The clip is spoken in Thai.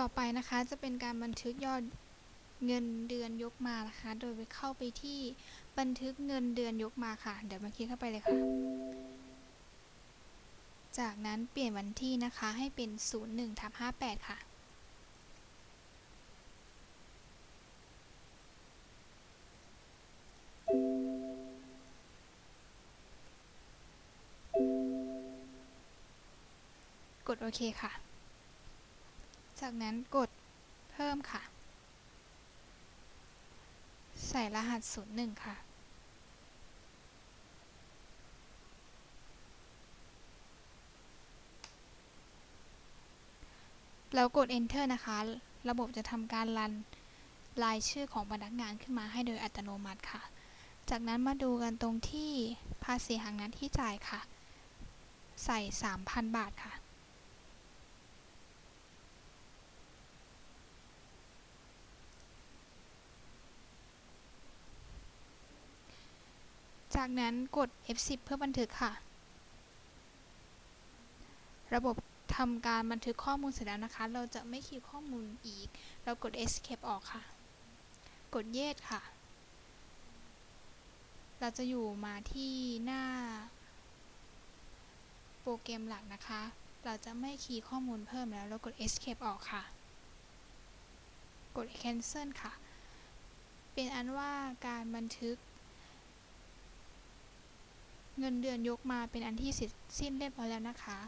ต่อไปนะคะจะเป็นการบันทึกยอดเงินเดือนยกมานะคะ โดยไปเข้าไปที่บันทึกเงินเดือนยกมาค่ะ เดี๋ยวมาคลิกเข้าไปเลยค่ะ จากนั้นเปลี่ยนวันที่นะคะให้เป็น 01ทับ58 ค่ะกดโอเคค่ะ จากนั้นกดเพิ่มค่ะ ใส่รหัส 01 ค่ะ แล้วกด enter นะคะ ระบบจะทำการรันรายชื่อของพนักงานขึ้นมาให้โดยอัตโนมัติค่ะ จากนั้นมาดูกันตรงที่ภาษีหางานที่จ่ายค่ะ ใส่ 3,000 บาทค่ะ จากนั้นกด F10 เพื่อบันทึกค่ะ ระบบทำการบันทึกข้อมูลเสร็จแล้วนะคะ เราจะไม่คีย์ข้อมูลอีก เรากด Escape ออกค่ะ กด Yes ค่ะ เราจะอยู่มาที่หน้า โปรแกรมหลักนะคะ เราจะไม่คีย์ข้อมูลเพิ่มแล้ว เรากด Escape ออกค่ะ กด Cancel ค่ะ เป็นอันว่าการบันทึก เงินเดือนยกมาเป็นอันที่สิ้นเรียบร้อยแล้วนะคะ